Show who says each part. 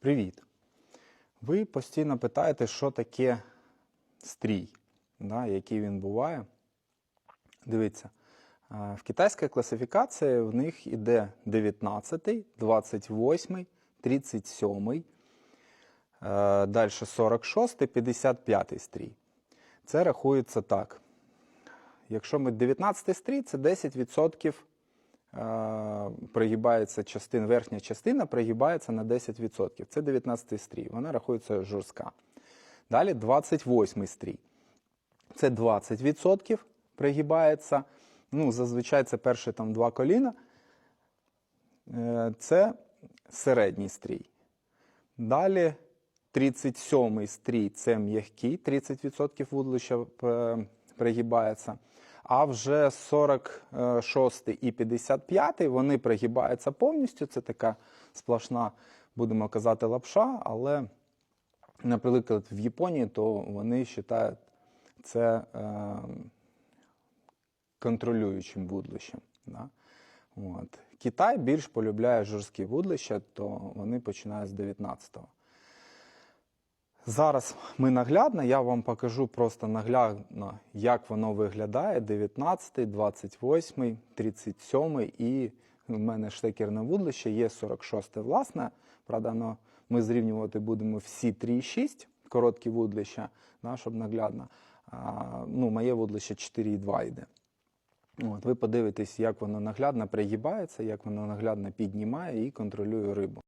Speaker 1: Привіт! Ви постійно питаєте, що таке стрій, да, який він буває. Дивіться, в китайській класифікації в них іде 19, 28, 37, е, далі 46, 55 стрій. Це рахується так. Якщо ми 19 стрій, це 10% пригибається частина, верхня частина пригибається на 10%. Це 19 стрій. Вона рахується жорстка. Далі 28 стрій. Це 20% пригибається. Ну, зазвичай це перші там два коліна. Е, Це середній стрій. Далі 37 стрій це м'який, 30% вудлища е, пригибається. А вже 46 і 55 вони пригибаються повністю. Це така сплошна, будемо казати, лапша, але, наприклад, в Японії то вони вважають це е, контролюючим вудлищем. Да? От. Китай більш полюбляє жорсткі вудлища, то вони починають з 19-го. Зараз ми наглядно, я вам покажу просто наглядно, як воно виглядає: 19, 28, 37 і в мене штекерне вудлище, є 46 власне. Правда, воно, ми зрівнювати будемо всі 3,6 короткі вудлища, да, щоб наглядно. А, ну, моє вудлище 4,2 йде. От, ви подивитесь, як воно наглядно пригибається, як воно наглядно піднімає і контролює рибу.